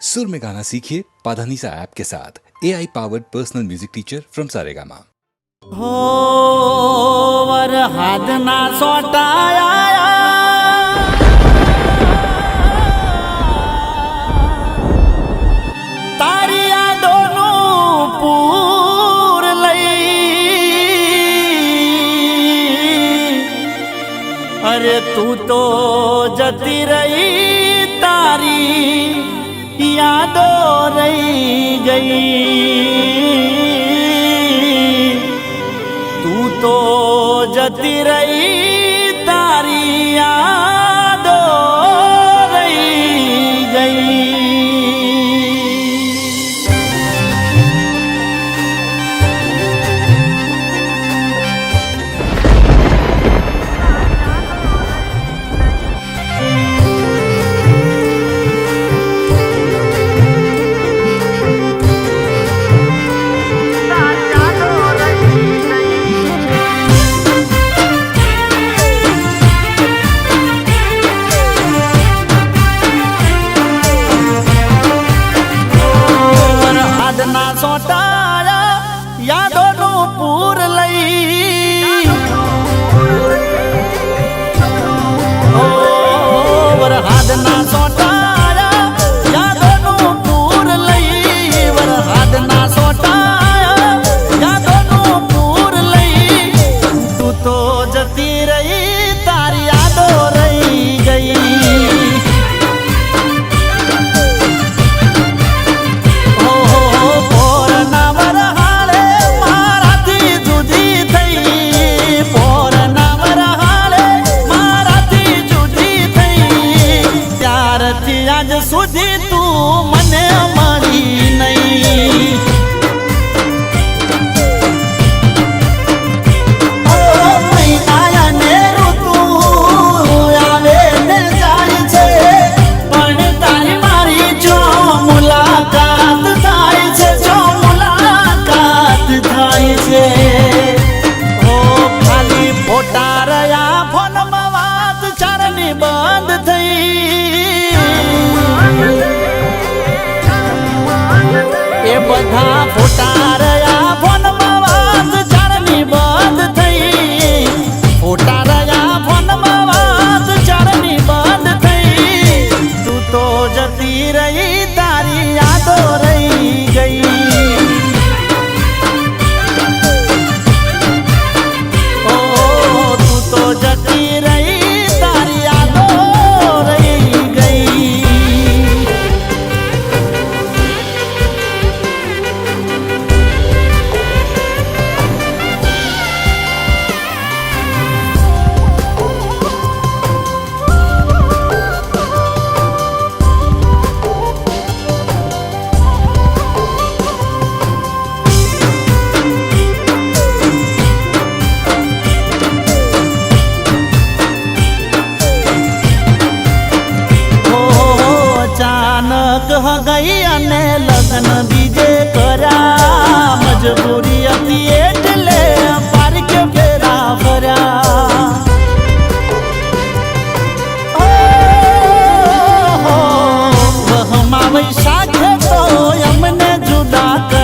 सुर में गाना सीखिए पाधानीसा ऐप के साथ। A I powered personal music teacher from Saregama अरे तू तो जती रही तारी। યાદો રહી ગઈ. તું તો જતી રહી નું પૂર લઈ વરહાદ ના સોટ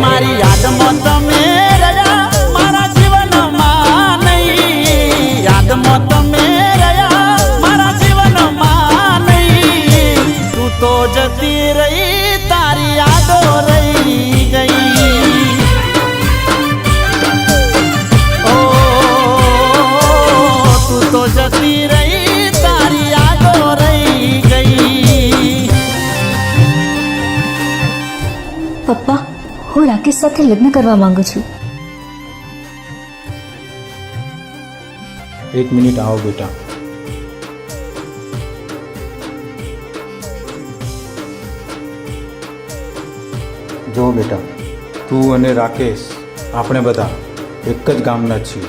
મારી યાદમાં રાકેશ સાથે લગ્ન કરવા માંગુ છું. એક મિનિટ આવો બેટા. જો બેટા, તું અને રાકેશ, આપણે બધા એક જ ગામના છીએ.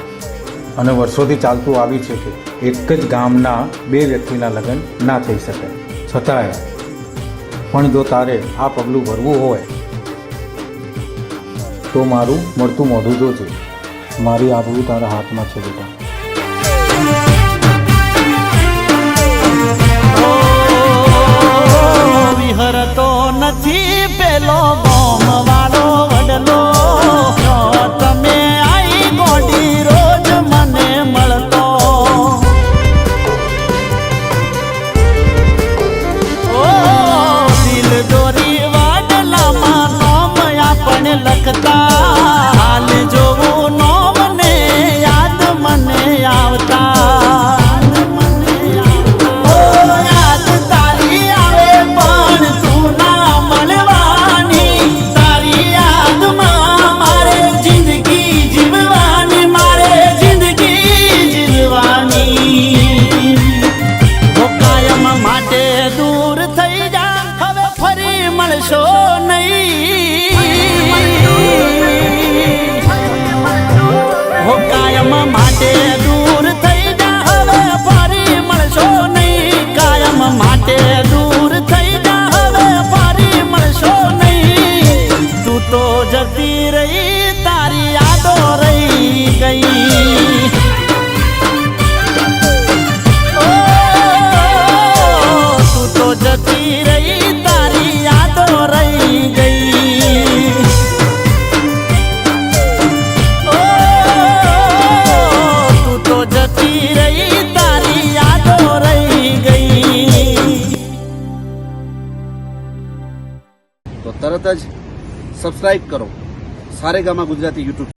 અને વર્ષોથી ચાલતું આવી છે કે એક જ ગામના બે વ્યક્તિના લગ્ન ના થઈ શકે. છતાંય, પણ જો તારે આ પગલું ભરવું હોય તો મારું મળતું મોઢું જોજે મારી આબરૂ તારા હાથમાં છે બેટા. વિહરતો નથી પેલો ગોમ. segredo તરત જ સબસ્ક્રાઇબ કરો. સારેગામા ગુજરાતી યુટ્યુબ